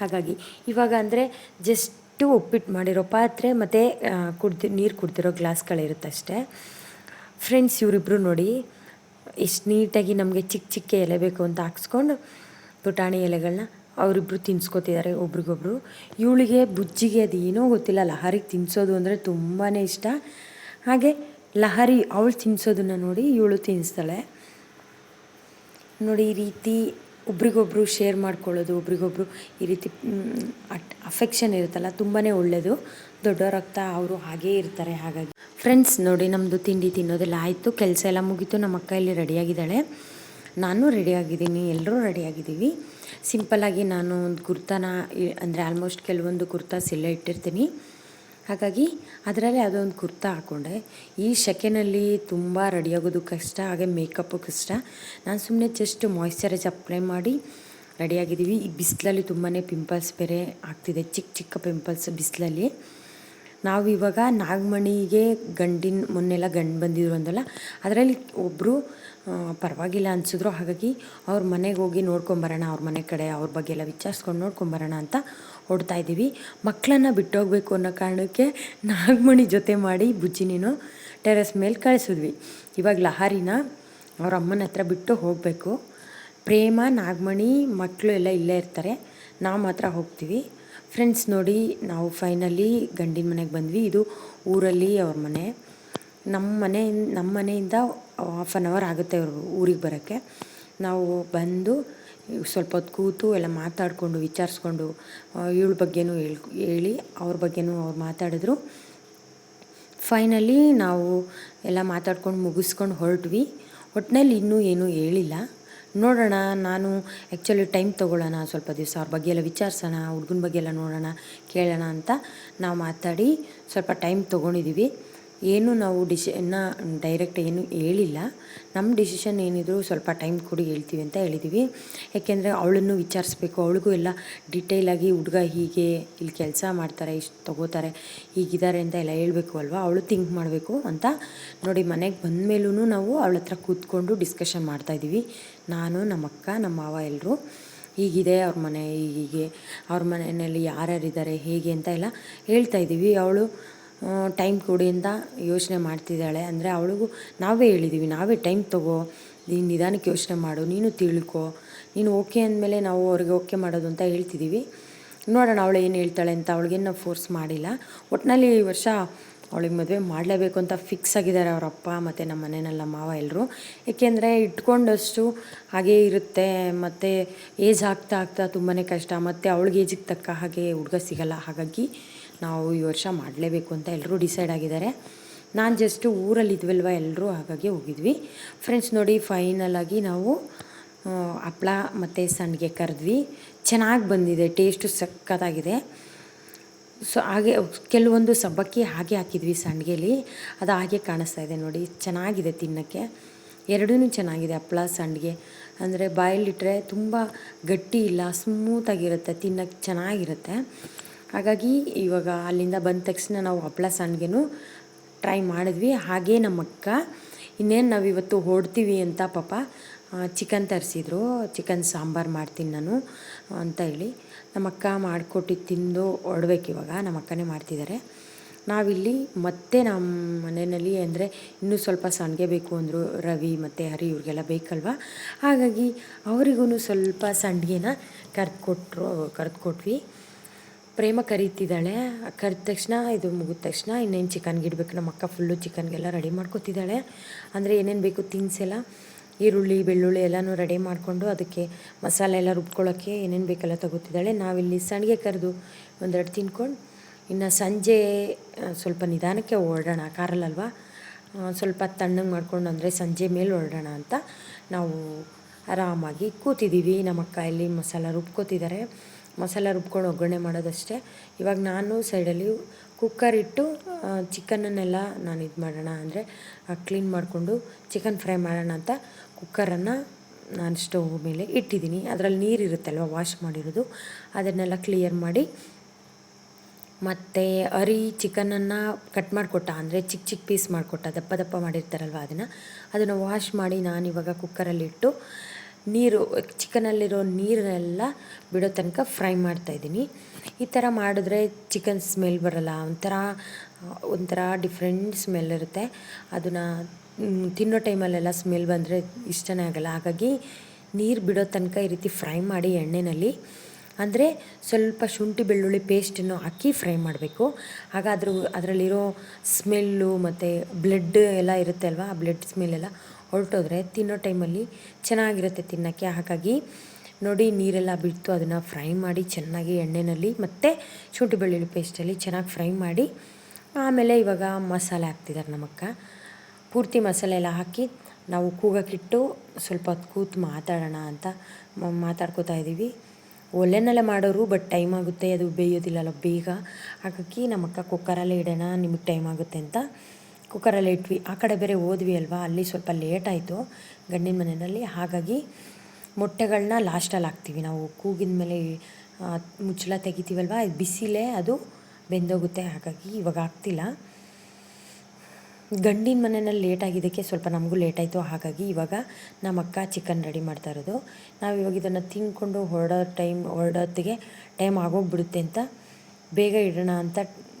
ಹಾಗಾಗಿ ಇವಾಗ ಅಂದರೆ ಜಸ್ಟು ಉಪ್ಪಿಟ್ಟು ಮಾಡಿರೋ ಪಾತ್ರೆ ಮತ್ತು ಕುಡ್ದು ನೀರು ಕುಡ್ದಿರೋ ಗ್ಲಾಸ್ಗಳಿರುತ್ತೆ ಅಷ್ಟೇ ಫ್ರೆಂಡ್ಸ್ ಇವರಿಬ್ಬರು ನೋಡಿ ಎಷ್ಟು ನೀಟಾಗಿ ನಮಗೆ ಚಿಕ್ಕ ಚಿಕ್ಕ ಎಲೆ ಬೇಕು ಅಂತ ಹಾಕ್ಸ್ಕೊಂಡು ಪುಟಾಣಿ ಎಲೆಗಳನ್ನ ಅವರಿಬ್ಬರು ತಿನ್ಸ್ಕೊತಿದ್ದಾರೆ ಒಬ್ರಿಗೊಬ್ರು. ಇವಳಿಗೆ, ಬುಜ್ಜಿಗೆ ಅದು ಏನೋ ಗೊತ್ತಿಲ್ಲ. ಲಹರಿಗೆ ತಿನ್ಸೋದು ಅಂದರೆ ತುಂಬಾ ಇಷ್ಟ. ಹಾಗೆ ಲಹರಿ ಅವಳು ತಿನ್ಸೋದನ್ನು ನೋಡಿ ಇವಳು ತಿನ್ನಿಸ್ತಾಳೆ ನೋಡಿ ಈ ರೀತಿ ಒಬ್ರಿಗೊಬ್ರು ಶೇರ್ ಮಾಡ್ಕೊಳ್ಳೋದು, ಒಬ್ರಿಗೊಬ್ರು ಈ ರೀತಿ ಅಟ್, ಅಫೆಕ್ಷನ್ ಇರುತ್ತಲ್ಲ ತುಂಬಾ ಒಳ್ಳೆಯದು ದೊಡ್ಡವರಾಗ್ತಾ ಅವರು ಹಾಗೇ ಇರ್ತಾರೆ ಹಾಗಾಗಿ. ಫ್ರೆಂಡ್ಸ್ ನೋಡಿ ನಮ್ಮದು ತಿಂಡಿ ತಿನ್ನೋದೆಲ್ಲ ಆಯಿತು. ಕೆಲಸ ಎಲ್ಲ ಮುಗೀತು. ನಮ್ಮ ಅಕ್ಕ ಇಲ್ಲಿ ರೆಡಿಯಾಗಿದ್ದಾಳೆ. ನಾನು ರೆಡಿಯಾಗಿದ್ದೀನಿ. ಎಲ್ಲರೂ ರೆಡಿಯಾಗಿದ್ದೀವಿ. ಸಿಂಪಲ್ಲಾಗಿ ನಾನು ಒಂದು ಕುರ್ತಾನ ಅಂದರೆ ಆಲ್ಮೋಸ್ಟ್ ಕೆಲವೊಂದು ಕುರ್ತಾ ಸಿಲ್ಲೆ ಇಟ್ಟಿರ್ತೀನಿ. ಹಾಗಾಗಿ ಅದರಲ್ಲಿ ಅದೊಂದು ಕುರ್ತಾ ಹಾಕ್ಕೊಂಡೆ ಈ ಶೆಕೆನಲ್ಲಿ ತುಂಬ ರೆಡಿಯಾಗೋದು ಕಷ್ಟ, ಹಾಗೆ ಮೇಕಪ್ಪು ಕಷ್ಟ. ನಾನು ಸುಮ್ಮನೆ ಜಸ್ಟ್ ಮಾಯ್ಶ್ಚರೈಸ್ ಅಪ್ಲೈ ಮಾಡಿ ರೆಡಿಯಾಗಿದ್ದೀವಿ. ಈ ಬಿಸಿಲಲ್ಲಿ ತುಂಬಾ ಪಿಂಪಲ್ಸ್ ಬೇರೆ ಆಗ್ತಿದೆ. ಚಿಕ್ಕ ಚಿಕ್ಕ ಪಿಂಪಲ್ಸ್ ಬಿಸಿಲಲ್ಲಿ. ನಾವು ಇವಾಗ ನಾಗಮಣಿಗೆ ಗಂಡಿನ, ಮೊನ್ನೆಲ್ಲ ಗಂಡು ಬಂದಿದ್ರು ಅಂದಲ್ಲ ಅದರಲ್ಲಿ ಒಬ್ಬರು ಪರವಾಗಿಲ್ಲ ಅನಿಸಿದ್ರು. ಹಾಗಾಗಿ ಅವ್ರ ಮನೆಗೆ ಹೋಗಿ ನೋಡ್ಕೊಂಬರೋಣ ಅವ್ರ ಮನೆ ಕಡೆ ಅವ್ರ ಬಗ್ಗೆ ಎಲ್ಲ ವಿಚಾರಿಸ್ಕೊಂಡು ನೋಡ್ಕೊಂಬರೋಣ ಅಂತ ಹೊಡ್ತಾ ಇದ್ದೀವಿ. ಮಕ್ಕಳನ್ನ ಬಿಟ್ಟೋಗ್ಬೇಕು ಅನ್ನೋ ಕಾರಣಕ್ಕೆ ನಾಗಮಣಿ ಜೊತೆ ಮಾಡಿ ಬುಜ್ಜಿ ನೀನು ಟೆರೆಸ್ ಮೇಲೆ ಕಳಿಸಿದ್ವಿ. ಇವಾಗ ಲಹಾರಿನ ಅವ್ರ ಅಮ್ಮನ ಹತ್ರ ಬಿಟ್ಟು ಹೋಗಬೇಕು. ಪ್ರೇಮ, ನಾಗಮಣಿ ಮಕ್ಕಳು ಎಲ್ಲ ಇಲ್ಲೇ ಇರ್ತಾರೆ. ನಾವು ಮಾತ್ರ ಹೋಗ್ತೀವಿ. ಫ್ರೆಂಡ್ಸ್ ನೋಡಿ, ನಾವು ಫೈನಲಿ ಗಂಡಿನ ಮನೆಗೆ ಬಂದ್ವಿ. ಇದು ಊರಲ್ಲಿ ಅವ್ರ ಮನೆ. ನಮ್ಮ ಮನೆ ನಮ್ಮ ಮನೆಯಿಂದ ಹಾಫ್ ಆನ್ ಅವರ್ ಆಗುತ್ತೆ ಅವರು ಊರಿಗೆ ಬರೋಕ್ಕೆ. ನಾವು ಬಂದು ಸ್ವಲ್ಪ ಹೊತ್ತು ಕೂತು ಎಲ್ಲ ಮಾತಾಡಿಕೊಂಡು, ವಿಚಾರಿಸ್ಕೊಂಡು ಇವಳ ಬಗ್ಗೆನೂ ಹೇಳಿ ಹೇಳಿ ಅವ್ರ ಬಗ್ಗೆನೂ ಅವ್ರು ಮಾತಾಡಿದ್ರು. ಫೈನಲಿ ನಾವು ಎಲ್ಲ ಮಾತಾಡ್ಕೊಂಡು ಮುಗಿಸ್ಕೊಂಡು ಹೊರಟ್ವಿ. ಒಟ್ಟಿನಲ್ಲಿ ಇನ್ನೂ ಏನೂ ಹೇಳಿಲ್ಲ. ನೋಡೋಣ, ನಾನು ಆ್ಯಕ್ಚುಲಿ ಟೈಮ್ ತೊಗೊಳ್ಳೋಣ, ಸ್ವಲ್ಪ ದಿವಸ ಅವ್ರ ಬಗ್ಗೆ ಎಲ್ಲ ವಿಚಾರಿಸೋಣ, ಹುಡುಗನ ಬಗ್ಗೆ ಎಲ್ಲ ನೋಡೋಣ, ಕೇಳೋಣ ಅಂತ ನಾವು ಮಾತಾಡಿ ಸ್ವಲ್ಪ ಟೈಮ್ ತೊಗೊಂಡಿದ್ದೀವಿ ಏನು ನಾವು ಡಿಶನ್ನ ಡೈರೆಕ್ಟ್ ಏನು ಹೇಳಿಲ್ಲ. ನಮ್ಮ ಡಿಸಿಷನ್ ಏನಿದ್ರು ಸ್ವಲ್ಪ ಟೈಮ್ ಕೊಡಿ ಹೇಳ್ತೀವಿ ಅಂತ ಹೇಳಿದ್ದೀವಿ ಯಾಕೆಂದರೆ ಅವಳನ್ನು ವಿಚಾರಿಸ್ಬೇಕು, ಅವಳಿಗೂ ಎಲ್ಲ ಡಿಟೇಲಾಗಿ ಹುಡುಗ ಹೀಗೆ ಇಲ್ಲಿ ಕೆಲಸ ಮಾಡ್ತಾರೆ, ಇಷ್ಟು ತಗೋತಾರೆ ಹೀಗಿದ್ದಾರೆ ಅಂತ ಎಲ್ಲ ಹೇಳಬೇಕು ಅಲ್ವಾ? ಅವಳು ಥಿಂಕ್ ಮಾಡಬೇಕು ಅಂತ ನೋಡಿ ಮನೆಗೆ ಬಂದ ಮೇಲೂ ನಾವು ಅವಳ ಹತ್ರ ಕೂತ್ಕೊಂಡು ಡಿಸ್ಕಷನ್ ಮಾಡ್ತಾಯಿದ್ದೀವಿ ನಾನು, ನಮ್ಮ ಅಕ್ಕ, ನಮ್ಮ ಮಾವ ಎಲ್ಲರೂ ಹೀಗಿದೆ ಅವ್ರ ಮನೆ, ಹೀಗೆ ಅವ್ರ ಮನೆಯಲ್ಲಿ ಯಾರ್ಯಾರಿದ್ದಾರೆ ಹೇಗೆ ಅಂತ ಎಲ್ಲ ಹೇಳ್ತಾ ಇದ್ದೀವಿ. ಅವಳು ಟೈಮ್ ಕೊಡಿ ಅಂತ ಯೋಚನೆ ಮಾಡ್ತಿದ್ದಾಳೆ. ಅಂದರೆ ಅವಳಿಗೂ ನಾವೇ ಹೇಳಿದ್ದೀವಿ ನಾವೇ ಟೈಮ್ ತಗೋ, ನೀನು ನಿಧಾನಕ್ಕೆ ಯೋಚನೆ ಮಾಡು, ನೀನು ತಿಳ್ಕೊ, ನೀನು ಓಕೆ ಅಂದಮೇಲೆ ನಾವು ಅವ್ರಿಗೆ ಓಕೆ ಮಾಡೋದು ಅಂತ ಹೇಳ್ತಿದ್ದೀವಿ ನೋಡೋಣ, ಅವಳು ಏನು ಹೇಳ್ತಾಳೆ ಅಂತ, ಅವಳಿಗೇನು ಫೋರ್ಸ್ ಮಾಡಿಲ್ಲ. ಒಟ್ಟಿನಲ್ಲಿ ಈ ವರ್ಷ ಅವಳಿಗೆ ಮದುವೆ ಮಾಡಲೇಬೇಕು ಅಂತ ಫಿಕ್ಸ್ ಆಗಿದ್ದಾರೆ ಅವರ ಅಪ್ಪ ಮತ್ತು ನಮ್ಮ ಮನೆಯಲ್ಲ ಮಾವ ಎಲ್ಲರೂ ಏಕೆಂದರೆ ಇಟ್ಕೊಂಡಷ್ಟು ಹಾಗೇ ಇರುತ್ತೆ, ಮತ್ತು ಏಜ್ ಆಗ್ತಾ ಆಗ್ತಾ ತುಂಬಾ ಕಷ್ಟ, ಮತ್ತು ಅವಳಿಗೆ ಏಜಿಗೆ ತಕ್ಕ ಹಾಗೆ ಹುಡುಗ ಸಿಗಲ್ಲ. ಹಾಗಾಗಿ ನಾವು ಈ ವರ್ಷ ಮಾಡಲೇಬೇಕು ಅಂತ ಎಲ್ಲರೂ ಡಿಸೈಡ್ ಆಗಿದ್ದಾರೆ. ನಾನು ಜಸ್ಟು ಊರಲ್ಲಿ ಇದ್ವಲ್ವ ಎಲ್ಲರೂ ಹಾಗಾಗಿ ಹೋಗಿದ್ವಿ. ಫ್ರೆಂಡ್ಸ್ ನೋಡಿ ಫೈನಲಾಗಿ ನಾವು ಹಪ್ಪಳ ಮತ್ತು ಸಂಡಿಗೆ ಕರೆದ್ವಿ. ಚೆನ್ನಾಗಿ ಬಂದಿದೆ ಟೇಸ್ಟು ಸಕ್ಕತ್ತಾಗಿದೆ ಸೊ ಹಾಗೆ ಕೆಲವೊಂದು ಸಬ್ಬಕ್ಕಿ ಹಾಗೆ ಹಾಕಿದ್ವಿ ಸಂಡಿಗೆಲಿ. ಅದು ಹಾಗೆ ಕಾಣಿಸ್ತಾ ಇದೆ ನೋಡಿ. ಚೆನ್ನಾಗಿದೆ ತಿನ್ನೋಕ್ಕೆ. ಎರಡೂ ಚೆನ್ನಾಗಿದೆ ಹಪ್ಪಳ ಸಂಡಿಗೆ. ಅಂದರೆ ಬಾಯಲ್ಲಿಟ್ಟರೆ ತುಂಬ ಗಟ್ಟಿ ಇಲ್ಲ ಸ್ಮೂತಾಗಿರುತ್ತೆ ತಿನ್ನೋಕ್ಕೆ ಚೆನ್ನಾಗಿರುತ್ತೆ. ಹಾಗಾಗಿ ಇವಾಗ ಅಲ್ಲಿಂದ ಬಂದ ತಕ್ಷಣ ನಾವು ಹಪ್ಪಳ ಸಂಡಿಗೆನೂ ಟ್ರೈ ಮಾಡಿದ್ವಿ. ಹಾಗೇ ನಮ್ಮ ಅಕ್ಕ, ಇನ್ನೇನು ನಾವು ಇವತ್ತು ಹೊಡ್ತೀವಿ ಅಂತ ಪಾಪ ಚಿಕನ್ ತರಿಸಿದ್ರು. ಚಿಕನ್ ಸಾಂಬಾರು ಮಾಡ್ತೀನಿ ನಾನು. ಅಂತ ಹೇಳಿ ನಮ್ಮಕ್ಕ ಮಾಡಿಕೊಟ್ಟಿದ್ದು ತಿಂದು ಇವಾಗ ನಮ್ಮ ಅಕ್ಕನೇ ಮಾಡ್ತಿದ್ದಾರೆ. ನಾವಿಲ್ಲಿ ಮತ್ತೆ ನಮ್ಮ ಮನೆಯಲ್ಲಿ ಅಂದರೆ ಇನ್ನೂ ಸ್ವಲ್ಪ ಸಂಡಿಗೆ ಬೇಕು ಅಂದರು ರವಿ ಮತ್ತು ಹರಿ ಇವ್ರಿಗೆಲ್ಲ ಬೇಕಲ್ವ? ಹಾಗಾಗಿ ಅವರಿಗೂ ಸ್ವಲ್ಪ ಸಂಡಿಗೆನ ಕರ್ದು ಕೊಟ್ಟರು ಕರ್ದು ಕೊಟ್ವಿ ಪ್ರೇಮ ಕರೀತಿದ್ದಾಳೆ. ಕರೆದ ತಕ್ಷಣ ಇದು ಮುಗಿದ ತಕ್ಷಣ ಇನ್ನೇನು ಚಿಕನ್ಗೆ ಇಡಬೇಕು ನಮ್ಮ ಅಕ್ಕ ಫುಲ್ಲು ಚಿಕನ್ಗೆಲ್ಲ ರೆಡಿ ಮಾಡ್ಕೊತಿದ್ದಾಳೆ. ಅಂದರೆ ಏನೇನು ಬೇಕು ತಿನ್ಸೆಲ್ಲ. ಈರುಳ್ಳಿ, ಬೆಳ್ಳುಳ್ಳಿ ಎಲ್ಲನೂ ರೆಡಿ ಮಾಡಿಕೊಂಡು ಅದಕ್ಕೆ ಮಸಾಲೆ ಎಲ್ಲ ರುಬ್ಕೊಳ್ಳೋಕ್ಕೆ ಏನೇನು ಬೇಕೆಲ್ಲ ತಗೋತಿದ್ದಾಳೆ. ನಾವಿಲ್ಲಿ ಸಂಡಿಗೆ ಕರೆದು ಒಂದೆರಡು ತಿನ್ಕೊಂಡು ಇನ್ನು ಸಂಜೆ ಸ್ವಲ್ಪ ನಿಧಾನಕ್ಕೆ ಹೊರಡೋಣ. ಕಾರಲ್ಲಲ್ವ? ಸ್ವಲ್ಪ ತಣ್ಣಗೆ ಮಾಡ್ಕೊಂಡು ಅಂದರೆ ಸಂಜೆ ಮೇಲೆ ಹೊರಡೋಣ ಅಂತ ನಾವು ಆರಾಮಾಗಿ ಕೂತಿದ್ದೀವಿ. ನಮ್ಮ ಅಕ್ಕ ಇಲ್ಲಿ ಮಸಾಲ ರುಬ್ಕೋತಿದ್ದಾರೆ. ಮಸಾಲ ರುಬ್ಕೊಂಡು ಒಗ್ಗರಣೆ ಮಾಡೋದಷ್ಟೇ. ಇವಾಗ ನಾನು ಸೈಡಲ್ಲಿ ಕುಕ್ಕರ್ ಇಟ್ಟು ಚಿಕನನ್ನೆಲ್ಲ ನಾನು ಇದು ಮಾಡೋಣ ಅಂದರೆ ಕ್ಲೀನ್ ಮಾಡಿಕೊಂಡು ಚಿಕನ್ ಫ್ರೈ ಮಾಡೋಣ ಅಂತ ಕುಕ್ಕರನ್ನು ನಾನು ಸ್ಟವ್ ಮೇಲೆ ಇಟ್ಟಿದ್ದೀನಿ. ಅದರಲ್ಲಿ ನೀರು ಇರುತ್ತಲ್ವ ವಾಶ್ ಮಾಡಿರೋದು. ಅದನ್ನೆಲ್ಲ ಕ್ಲಿಯರ್ ಮಾಡಿ, ಮತ್ತು ಅರಿ ಚಿಕನನ್ನು ಕಟ್ ಮಾಡಿಕೊಟ್ಟ, ಅಂದರೆ ಚಿಕ್ಕ ಚಿಕ್ಕ ಪೀಸ್ ಮಾಡಿಕೊಟ್ಟ, ದಪ್ಪ ದಪ್ಪ ಮಾಡಿರ್ತಾರಲ್ವ ಅದನ್ನು ಅದನ್ನು ವಾಶ್ ಮಾಡಿ ನಾನು ಇವಾಗ ಕುಕ್ಕರಲ್ಲಿಟ್ಟು ನೀರು, ಚಿಕನಲ್ಲಿರೋ ನೀರನ್ನೆಲ್ಲ ಬಿಡೋ ತನಕ ಫ್ರೈ ಮಾಡ್ತಾಯಿದ್ದೀನಿ ಈ ಥರ ಮಾಡಿದ್ರೆ ಚಿಕನ್ ಸ್ಮೆಲ್ ಬರೋಲ್ಲ. ಒಂಥರ ಒಂಥರ ಡಿಫ್ರೆಂಟ್ ಸ್ಮೆಲ್ ಇರುತ್ತೆ. ಅದನ್ನು ತಿನ್ನೋ ಟೈಮಲ್ಲೆಲ್ಲ ಸ್ಮೆಲ್ ಬಂದರೆ ಇಷ್ಟನೇ ಆಗೋಲ್ಲ. ಹಾಗಾಗಿ ನೀರು ಬಿಡೋ ತನಕ ಈ ರೀತಿ ಫ್ರೈ ಮಾಡಿ ಎಣ್ಣೆಯಲ್ಲಿ ಅಂದರೆ ಸ್ವಲ್ಪ ಶುಂಠಿ, ಬೆಳ್ಳುಳ್ಳಿ ಪೇಸ್ಟನ್ನು ಹಾಕಿ ಫ್ರೈ ಮಾಡಬೇಕು. ಆಗ ಅದ್ರ, ಅದರಲ್ಲಿರೋ ಸ್ಮೆಲ್ಲು ಮತ್ತು ಬ್ಲಡ್ ಎಲ್ಲ ಇರುತ್ತೆ ಅಲ್ವಾ? ಆ ಬ್ಲಡ್ ಸ್ಮೆಲ್ಲೆಲ್ಲ ಹೊರಟೋದ್ರೆ ತಿನ್ನೋ ಟೈಮಲ್ಲಿ ಚೆನ್ನಾಗಿರುತ್ತೆ ತಿನ್ನೋಕ್ಕೆ. ಹಾಗಾಗಿ ನೋಡಿ ನೀರೆಲ್ಲ ಬಿಟ್ಟು ಅದನ್ನು ಫ್ರೈ ಮಾಡಿ ಚೆನ್ನಾಗಿ ಎಣ್ಣೆಯಲ್ಲಿ ಮತ್ತು ಶುಂಠಿ ಬೆಳ್ಳುಳ್ಳಿ ಪೇಸ್ಟಲ್ಲಿ ಚೆನ್ನಾಗಿ ಫ್ರೈ ಮಾಡಿ ಆಮೇಲೆ ಇವಾಗ ಮಸಾಲೆ ಹಾಕ್ತಿದ್ದಾರೆ ನಮ್ಮಕ್ಕ ಪೂರ್ತಿ ಮಸಾಲೆ ಎಲ್ಲ ಹಾಕಿ ನಾವು ಕೂಗಕ್ಕಿಟ್ಟು ಸ್ವಲ್ಪ ಹೊತ್ತು ಕೂತು ಮಾತಾಡೋಣ ಅಂತ ಮಾತಾಡ್ಕೋತಾ ಇದ್ದೀವಿ. ಒಲೆನಲ್ಲೇ ಮಾಡೋರು ಬಟ್ ಟೈಮ್ ಆಗುತ್ತೆ, ಅದು ಬೇಯೋದಿಲ್ಲಲ್ಲ ಬೇಗ. ಹಾಗಾಗಿ ನಮ್ಮಕ್ಕ ಕುಕ್ಕರಲ್ಲೇ ಇಡೋಣ, ನಿಮಗೆ ಟೈಮ್ ಆಗುತ್ತೆ ಅಂತ ಕುಕ್ಕರಲ್ಲಿ ಇಟ್ವಿ. ಆ ಕಡೆ ಬೇರೆ ಹೋದ್ವಿ ಅಲ್ವಾ? ಅಲ್ಲಿ ಸ್ವಲ್ಪ ಲೇಟ್ ಆಯಿತು. ಗಂಡಿನ ಮನೆಯಲ್ಲಿ. ಹಾಗಾಗಿ ಮೊಟ್ಟೆಗಳನ್ನ ಲಾಸ್ಟಲ್ಲಿ ಹಾಕ್ತೀವಿ. ನಾವು ಕೂಗಿದ ಮೇಲೆ ಮುಚ್ಚಳ ತೆಗಿತೀವಲ್ವ ಬಿಸಿಲೇ, ಅದು ಬೆಂದೋಗುತ್ತೆ. ಹಾಗಾಗಿ ಇವಾಗ ಆಗ್ತಿಲ್ಲ ಗಂಡಿನ ಮನೆಯಲ್ಲಿ ಲೇಟ್ ಆಗಿದ್ದಕ್ಕೆ ಸ್ವಲ್ಪ ನಮಗೂ ಲೇಟ್ ಆಯಿತು. ಹಾಗಾಗಿ ಇವಾಗ ನಮ್ಮ ಅಕ್ಕ ಚಿಕನ್ ರೆಡಿ ಮಾಡ್ತಾ ಇರೋದು. ನಾವು ಇವಾಗ ಇದನ್ನು ತಿನ್ಕೊಂಡು ಹೊರಡೋ ಟೈಮ್ ಹೊರಡೋತ್ತಿಗೆ ಟೈಮ್ ಆಗೋಗ್ಬಿಡುತ್ತೆ ಅಂತ ಬೇಗ ಇಡೋಣ ಅಂತ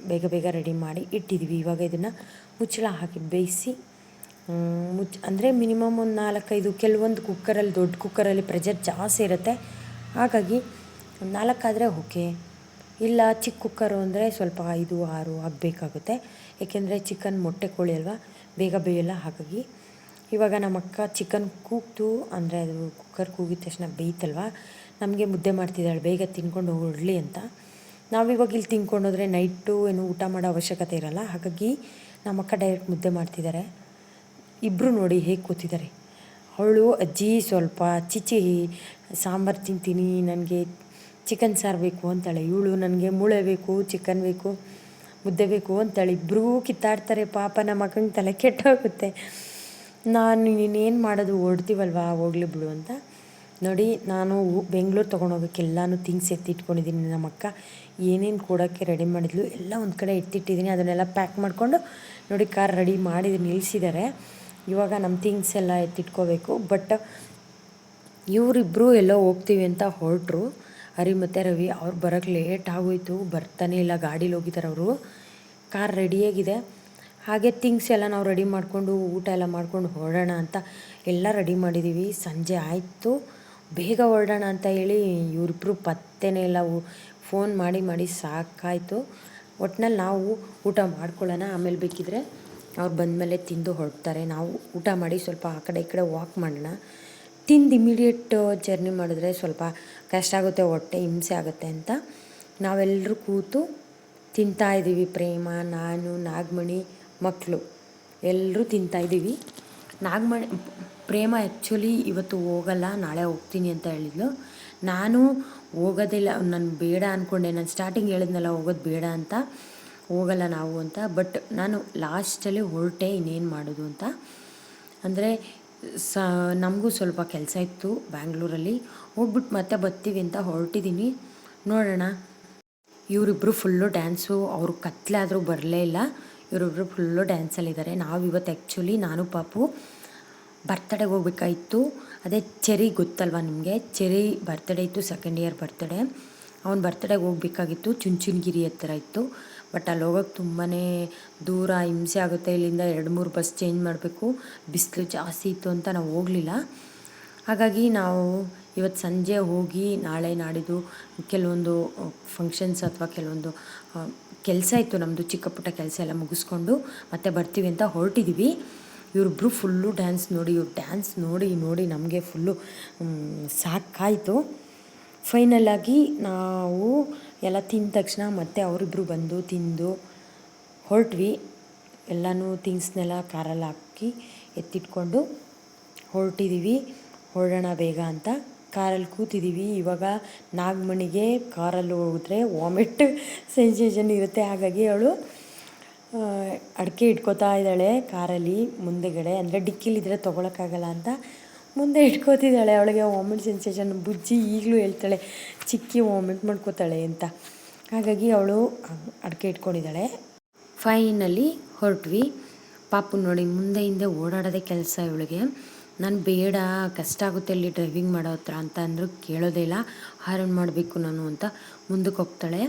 ಬೇಗ ಬೇಗ ರೆಡಿ ಮಾಡಿ ಇಟ್ಟಿದ್ವಿ. ಇವಾಗ ಇದನ್ನು ಮುಚ್ಚಳ ಹಾಕಿ ಬೇಯಿಸಿ ಮುಚ್ಚ, ಅಂದರೆ ಮಿನಿಮಮ್ ಒಂದು ನಾಲ್ಕೈದು, ಕೆಲವೊಂದು ಕುಕ್ಕರಲ್ಲಿ ದೊಡ್ಡ ಕುಕ್ಕರಲ್ಲಿ ಪ್ರೆಷರ್ ಜಾಸ್ತಿ ಇರುತ್ತೆ. ಹಾಗಾಗಿ ನಾಲ್ಕಾದರೆ ಓಕೆ ಇಲ್ಲ ಚಿಕ್ಕ ಕುಕ್ಕರು ಅಂದರೆ ಸ್ವಲ್ಪ ಐದು, ಆರು ಆಗಬೇಕಾಗುತ್ತೆ. ಏಕೆಂದರೆ ಚಿಕನ್ ಮೊಟ್ಟೆ ಕೋಳಿ ಅಲ್ವಾ, ಬೇಗ ಬೇಯಲ್ಲ. ಹಾಗಾಗಿ ಇವಾಗ ನಮ್ಮ ಅಕ್ಕ ಚಿಕನ್ ಕೂಗ್ತು ಅಂದರೆ ಅದು ಕುಕ್ಕರ್ ಕೂಗಿದ ತಕ್ಷಣ ಬೇಯ್ತಲ್ವ, ನಮಗೆ ಮುದ್ದೆ ಮಾಡ್ತಿದ್ದಾಳೆ, ಬೇಗ ತಿನ್ಕೊಂಡು ಹೊರಡ್ಲಿ ಅಂತ. ನಾವಿವಾಗ ಇಲ್ಲಿ ತಿನ್ಕೊಂಡೋದ್ರೆ ನೈಟು ಏನು ಊಟ ಮಾಡೋ ಅವಶ್ಯಕತೆ ಇರಲ್ಲ. ಹಾಗಾಗಿ ನಮ್ಮ ಅಕ್ಕ ಡೈರೆಕ್ಟ್ ಮುದ್ದೆ ಮಾಡ್ತಿದ್ದಾರೆ. ಇಬ್ಬರು ನೋಡಿ ಹೇಗೆ ಕೂತಿದ್ದಾರೆ. ಅವಳು ಅಜ್ಜಿ ಸ್ವಲ್ಪ ಚಿಚಿ, ಸಾಂಬಾರು ತಿಂತೀನಿ, ನನಗೆ ಚಿಕನ್ ಸಾರು ಬೇಕು ಅಂತಾಳೆ. ಇವಳು ನನಗೆ ಮೂಳೆ ಬೇಕು ಚಿಕನ್ ಬೇಕು, ಮುದ್ದೆ ಬೇಕು ಅಂತಾಳೆ. ಇಬ್ಬರೂ ಕಿತ್ತಾಡ್ತಾರೆ, ಪಾಪ ನಮ್ಮ ಅಕ್ಕಂಗೆ ತಲೆ ಕೆಟ್ಟೋಗುತ್ತೆ. ನಾನು ನೀನೇನು ಮಾಡೋದು, ಓಡ್ತೀವಲ್ವಾ, ಹೋಗ್ಲಿ ಬಿಡು ಅಂತ. ನೋಡಿ, ನಾನು ಬೆಂಗಳೂರು ತೊಗೊಂಡೋಗೋಕ್ಕೆ ಎಲ್ಲನೂ ಥಿಂಗ್ಸ್ ಎತ್ತಿಟ್ಕೊಂಡಿದ್ದೀನಿ ನಮ್ಮ ಅಕ್ಕ ಏನೇನು ಕೊಡೋಕ್ಕೆ ರೆಡಿ ಮಾಡಿದ್ಲು, ಎಲ್ಲ ಒಂದು ಕಡೆ ಎತ್ತಿಟ್ಟಿದ್ದೀನಿ. ಅದನ್ನೆಲ್ಲ ಪ್ಯಾಕ್ ಮಾಡಿಕೊಂಡು ನೋಡಿ ಕಾರ್ ರೆಡಿ ಮಾಡಿ ನಿಲ್ಲಿಸಿದ್ದಾರೆ ಇವಾಗ ನಮ್ಮ ಥಿಂಗ್ಸ್ ಎಲ್ಲ ಎತ್ತಿಟ್ಕೋಬೇಕು. ಬಟ್ ಇವರಿಬ್ಬರು ಎಲ್ಲೋ ಹೋಗ್ತೀವಿ ಅಂತ ಹೊರಟ್ರು. ಹರಿ ಮತ್ತು ರವಿ, ಅವ್ರು ಬರೋಕ್ಕೆ ಲೇಟ್ ಆಗೋಯ್ತು. ಬರ್ತಾನೆ ಇಲ್ಲ, ಗಾಡೀಲಿ ಹೋಗಿದ್ದಾರೆ ಅವರು. ಕಾರ್ ರೆಡಿಯಾಗಿದೆ ಹಾಗೆ ಥಿಂಗ್ಸ್ ಎಲ್ಲ ನಾವು ರೆಡಿ ಮಾಡಿಕೊಂಡು, ಊಟ ಎಲ್ಲ ಮಾಡ್ಕೊಂಡು ಹೊರಡೋಣ ಅಂತ ಎಲ್ಲ ರೆಡಿ ಮಾಡಿದ್ದೀವಿ ಸಂಜೆ ಆಯಿತು. ಬೇಗ ಹೊರಡೋಣ ಅಂತ ಹೇಳಿ ಇವ್ರಿಬ್ರು ಪತ್ತೆನೇ ಇಲ್ಲ. ಫೋನ್ ಮಾಡಿ ಮಾಡಿ ಸಾಕಾಯಿತು. ಒಟ್ನಲ್ಲಿ ನಾವು ಊಟ ಮಾಡ್ಕೊಳ್ಳೋಣ ಆಮೇಲೆ ಬೇಕಿದ್ರೆ ಅವ್ರು ಬಂದಮೇಲೆ ತಿಂದು ಹೊರಡ್ತಾರೆ. ನಾವು ಊಟ ಮಾಡಿ ಸ್ವಲ್ಪ ಆ ಕಡೆ ಈ ಕಡೆ ವಾಕ್ ಮಾಡೋಣ. ತಿಂದು ಇಮಿಡಿಯೇಟ್ ಜರ್ನಿ ಮಾಡಿದ್ರೆ ಸ್ವಲ್ಪ ಕಷ್ಟ ಆಗುತ್ತೆ, ಹೊಟ್ಟೆ ಹಿಂಸೆ ಆಗುತ್ತೆ ಅಂತ. ನಾವೆಲ್ಲರೂ ಕೂತು ತಿಂತಾ ಇದ್ದೀವಿ. ಪ್ರೇಮ, ನಾನು, ನಾಗಮಣಿ ಮಕ್ಕಳು ಎಲ್ಲರೂ ತಿಂತಾಯಿದ್ದೀವಿ ನಾಗಮಣಿ ಪ್ರೇಮ ಆ್ಯಕ್ಚುಲಿ ಇವತ್ತು ಹೋಗಲ್ಲ, ನಾಳೆ ಹೋಗ್ತೀನಿ ಅಂತ ಹೇಳಿದ್ಲು. ನಾನು ಹೋಗೋದಿಲ್ಲ, ನಾನು ಬೇಡ ಅಂದ್ಕೊಂಡೆ ನಾನು ಸ್ಟಾರ್ಟಿಂಗ್ ಹೇಳಿದ್ನಲ್ಲ, ಹೋಗೋದು ಬೇಡ ಅಂತ. ಹೋಗಲ್ಲ ನಾವು ಅಂತ. ಬಟ್ ನಾನು ಲಾಸ್ಟಲ್ಲಿ ಹೊರಟೆ, ಇನ್ನೇನು ಮಾಡೋದು ಅಂತ. ಅಂದರೆ, ಸ, ನಮಗೂ ಸ್ವಲ್ಪ ಕೆಲಸ ಇತ್ತು ಬ್ಯಾಂಗ್ಳೂರಲ್ಲಿ. ಹೋಗ್ಬಿಟ್ಟು ಮತ್ತೆ ಬರ್ತೀವಿ ಅಂತ ಹೊರಟಿದ್ದೀನಿ ನೋಡೋಣ. ಇವರಿಬ್ಬರು ಫುಲ್ಲು ಡ್ಯಾನ್ಸು ಅವರು ಕತ್ಲೆ ಆದರೂ ಬರಲೇ ಇಲ್ಲ. ಇವರಿಬ್ಬರು ಫುಲ್ಲು ಡ್ಯಾನ್ಸಲ್ಲಿದ್ದಾರೆ ನಾವು ಇವತ್ತು ಆ್ಯಕ್ಚುಲಿ ನಾನು ಪಾಪು ಬರ್ತಡೆಗೆ ಹೋಗ್ಬೇಕಾಯಿತು. ಅದೇ ಚೆರಿ ಗೊತ್ತಲ್ವ ನಿಮಗೆ? ಚೆರಿ ಬರ್ತಡೇ ಇತ್ತು ಸೆಕೆಂಡ್ ಇಯರ್ ಬರ್ತಡೇ. ಅವ್ನು ಬರ್ತಡೇಗೆ ಹೋಗ್ಬೇಕಾಗಿತ್ತು, ಚುಂಚುನಗಿರಿ ಹತ್ತಿರ ಇತ್ತು. ಬಟ್ ಅಲ್ಲಿ ಹೋಗೋಕ್ಕೆ ತುಂಬಾ ದೂರ, ಹಿಂಸೆ ಆಗುತ್ತೆ. ಇಲ್ಲಿಂದ ಎರಡು ಮೂರು ಬಸ್ ಚೇಂಜ್ ಮಾಡಬೇಕು. ಬಿಸಿಲು ಜಾಸ್ತಿ ಇತ್ತು ಅಂತ ನಾವು ಹೋಗಲಿಲ್ಲ. ಹಾಗಾಗಿ ನಾವು ಇವತ್ತು ಸಂಜೆ ಹೋಗಿ ನಾಳೆ ನಾಡಿದ್ದು ಕೆಲವೊಂದು ಫಂಕ್ಷನ್ಸ್ ಅಥವಾ ಕೆಲವೊಂದು ಕೆಲಸ ಇತ್ತು. ನಮ್ಮದು ಚಿಕ್ಕ ಪುಟ್ಟ ಕೆಲಸ ಎಲ್ಲ ಮುಗಿಸ್ಕೊಂಡು ಮತ್ತೆ ಬರ್ತೀವಿ ಅಂತ ಹೊರಟಿದ್ದೀವಿ ಇವರಿಬ್ರು ಫುಲ್ಲು ಡ್ಯಾನ್ಸ್ ನೋಡಿ, ಇವ್ರು ಡ್ಯಾನ್ಸ್ ನೋಡಿ ನೋಡಿ ನಮಗೆ ಫುಲ್ಲು ಸಾಕಾಯಿತು. ಫೈನಲಾಗಿ ನಾವು ಎಲ್ಲ ತಿಂದ ತಕ್ಷಣ ಮತ್ತೆ ಅವರಿಬ್ಬರು ಬಂದು ತಿಂದು ಹೊರಟ್ವಿ. ಎಲ್ಲನೂ ತಿಂಗ್ಸ್ನೆಲ್ಲ ಕಾರಲ್ಲಿ ಹಾಕಿ ಎತ್ತಿಟ್ಕೊಂಡು ಹೊರಟಿದ್ದೀವಿ ಹೊರಡೋಣ ಬೇಗ ಅಂತ ಕಾರಲ್ಲಿ ಕೂತಿದ್ದೀವಿ ಇವಾಗ ನಾಗಮಣಿಗೆ ಕಾರಲ್ಲಿ ಹೋದ್ರೆ ವಾಮಿಟ್ ಸೆನ್ಸೇಷನ್ ಇರುತ್ತೆ. ಹಾಗಾಗಿ ಅವಳು ಅಡಿಕೆ ಇಟ್ಕೋತಾ ಇದ್ದಾಳೆ ಕಾರಲ್ಲಿ ಮುಂದೆಗಡೆ. ಅಂದರೆ ಡಿಕ್ಕಿಲಿದ್ರೆ ತೊಗೊಳಕ್ಕಾಗಲ್ಲ ಅಂತ ಮುಂದೆ ಇಟ್ಕೋತಿದ್ದಾಳೆ. ಅವಳಿಗೆ ವಾಮಿಟ್ ಸೆನ್ಸೇಷನ್ ಬುಜ್ಜಿ ಈಗಲೂ ಹೇಳ್ತಾಳೆ, ಚಿಕ್ಕಿ ವಾಮಿಟ್ ಮಾಡ್ಕೋತಾಳೆ ಅಂತ. ಹಾಗಾಗಿ ಅವಳು ಅಡಿಕೆ ಇಟ್ಕೊಂಡಿದ್ದಾಳೆ. ಫೈನಲ್ಲಿ ಹೊರಟ್ವಿ. ಪಾಪು ನೋಡಿ, ಮುಂದೆ ಹಿಂದೆ ಓಡಾಡೋದೇ ಕೆಲಸ ಇವಳಿಗೆ. ನಾನು ಬೇಡ, ಕಷ್ಟ ಆಗುತ್ತೆ ಇಲ್ಲಿ ಡ್ರೈವಿಂಗ್ ಮಾಡೋ ಹತ್ರ ಅಂತ ಅಂದರೂ. ಕೇಳೋದೇ ಇಲ್ಲ. ಹಾರನ್ ಮಾಡಬೇಕು ನಾನು ಅಂತ ಮುಂದಕ್ಕೆ ಹೋಗ್ತಾಳೆ.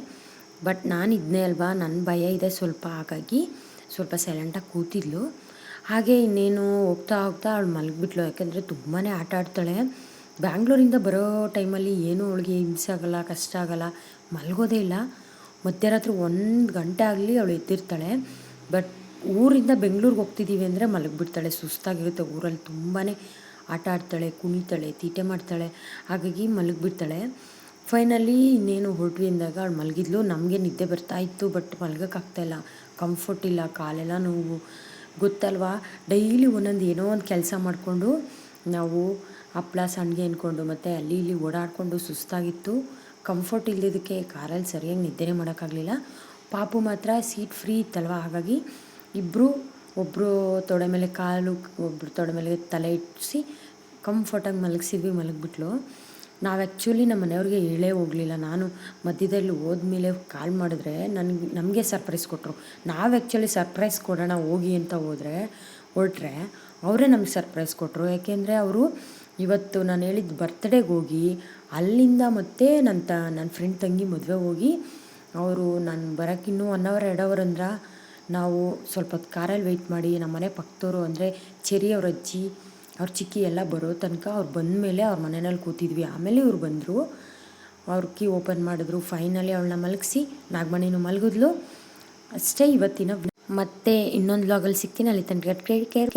ಬಟ್ ನಾನು ಇದ್ನೇ ಅಲ್ವಾ? ನನ್ನ ಭಯ ಇದೆ ಸ್ವಲ್ಪ ಹಾಗಾಗಿ ಸ್ವಲ್ಪ ಸೈಲೆಂಟಾಗಿ ಕೂತಿದ್ಲು. ಹಾಗೆ ಇನ್ನೇನು ಹೋಗ್ತಾ ಹೋಗ್ತಾ ಅವಳು ಮಲಗಿಬಿಟ್ಲು. ಯಾಕೆಂದರೆ ತುಂಬಾ ಆಟ ಆಡ್ತಾಳೆ. ಬ್ಯಾಂಗ್ಳೂರಿಂದ ಬರೋ ಟೈಮಲ್ಲಿ ಏನೂ ಅವಳಿಗೆ ಹಿಂಸೆ ಆಗೋಲ್ಲ, ಕಷ್ಟ ಆಗೋಲ್ಲ, ಮಲಗೋದೇ ಇಲ್ಲ. ಮಧ್ಯರಾತ್ರಿ ಒಂದು ಗಂಟೆ ಆಗಲಿ ಅವಳು ಎದ್ದಿರ್ತಾಳೆ. ಬಟ್ ಊರಿಂದ ಬೆಂಗ್ಳೂರಿಗೆ ಹೋಗ್ತಿದ್ದೀವಿ ಅಂದರೆ ಮಲಗಿಬಿಡ್ತಾಳೆ. ಸುಸ್ತಾಗಿರುತ್ತೆ ಊರಲ್ಲಿ. ತುಂಬಾ ಆಟ ಆಡ್ತಾಳೆ, ಕುಣಿತಾಳೆ, ತೀಟೆ ಮಾಡ್ತಾಳೆ. ಹಾಗಾಗಿ ಮಲಗಿಬಿಡ್ತಾಳೆ. ಫೈನಲಿ ಇನ್ನೇನು ಹೊರಟು ಅಂದಾಗ ಅವಳು ಮಲಗಿದ್ಲು. ನಮಗೆ ನಿದ್ದೆ ಬರ್ತಾ ಇತ್ತು ಬಟ್ ಮಲ್ಗೋಕ್ಕಾಗ್ತಾಯಿಲ್ಲ ಕಂಫರ್ಟ್ ಇಲ್ಲ, ಕಾಲೆಲ್ಲ ನೋವು. ಗೊತ್ತಲ್ವಾ? ಡೈಲಿ ಒಂದೊಂದು ಏನೋ ಒಂದು ಕೆಲಸ ಮಾಡಿಕೊಂಡು ನಾವು ಹಪ್ಪಳ ಸಣ್ಣಗೆ ಅಂದ್ಕೊಂಡು ಮತ್ತು ಅಲ್ಲಿ ಇಲ್ಲಿ ಓಡಾಡಿಕೊಂಡು ಸುಸ್ತಾಗಿತ್ತು. ಕಂಫರ್ಟ್ ಇಲ್ಲದಕ್ಕೆ ಕಾರಲ್ಲಿ ಸರಿಯಾಗಿ ನಿದ್ದೆನೇ ಮಾಡೋಕ್ಕಾಗಲಿಲ್ಲ. ಪಾಪು ಮಾತ್ರ ಸೀಟ್ ಫ್ರೀ ಇತ್ತಲ್ವ? ಹಾಗಾಗಿ ಇಬ್ಬರು ಒಬ್ಬರು ತೊಡೆ ಮೇಲೆ ಕಾಲು ಒಬ್ಬರು ತೊಡೆ ಮೇಲೆ ತಲೆ ಇಟ್ಟಿಸಿ ಕಂಫರ್ಟಾಗಿ ಮಲಗಿಸಿದ್ವಿ, ಮಲಗಿಬಿಟ್ಲು. ನಾವು ಆ್ಯಕ್ಚುಲಿ ನಮ್ಮ ಮನೆಯವ್ರಿಗೆ ಹೇಳೇ ಹೋಗಲಿಲ್ಲ. ನಾನು ಮಧ್ಯದಲ್ಲಿ ಹೋದ್ಮೇಲೆ ಕಾಲ್ ಮಾಡಿದ್ರೆ ನನಗೆ ನಮಗೆ ಸರ್ಪ್ರೈಸ್ ಕೊಟ್ಟರು ನಾವು ಆ್ಯಕ್ಚುಲಿ ಸರ್ಪ್ರೈಸ್ ಕೊಡೋಣ, ಹೋಗಿ ಅಂತ ಹೋದರೆ, ಹೊರಟ್ರೆ ಅವರೇ ನಮ್ಗೆ ಸರ್ಪ್ರೈಸ್ ಕೊಟ್ಟರು ಯಾಕೆಂದರೆ ಅವರು ಇವತ್ತು ನಾನು ಹೇಳಿದ ಬರ್ತ್ಡೇಗೆ ಹೋಗಿ, ಅಲ್ಲಿಂದ ಮತ್ತೆ ನನ್ನ ತ ನನ್ನ ಫ್ರೆಂಡ್ ತಂಗಿ ಮದುವೆ ಹೋಗಿ, ಅವರು ನಾನು ಬರೋಕ್ಕಿನ್ನೂ ಒನ್ ಅವರ್ ಎರಡು ಅವರ್ ಅಂದ್ರೆ ನಾವು ಸ್ವಲ್ಪ ಹೊತ್ತು ಕಾರಲ್ಲಿ ವೆಯ್ಟ್ ಮಾಡಿ ನಮ್ಮ ಮನೆ ಪಕ್ಕದವರು ಅಂದರೆ, ಚೆರಿ ಅವ್ರ ಅಜ್ಜಿ ಅವ್ರ ಚಿಕ್ಕಿ ಎಲ್ಲ ಬರೋ ತನಕ ಅವ್ರು ಬಂದ ಮೇಲೆ ಅವ್ರ ಮನೆಯಲ್ಲಿ ಕೂತಿದ್ವಿ. ಆಮೇಲೆ ಇವ್ರು ಬಂದರು. ಅವ್ರ ಕೀ ಓಪನ್ ಮಾಡಿದ್ರು. ಫೈನಲಿ ಅವಳನ್ನ ಮಲಗಿಸಿ ನಾಗಮಣಿನೂ ಮಲಗಿದ್ಲು. ಅಷ್ಟೇ ಇವತ್ತಿನ ಮತ್ತೆ ಇನ್ನೊಂದು ಲಾಗಲ್ಲಿ ಸಿಗ್ತೀನಿ. ಅಲ್ಲಿ ತನಕ ಕೇರ್ ಕೇರ್.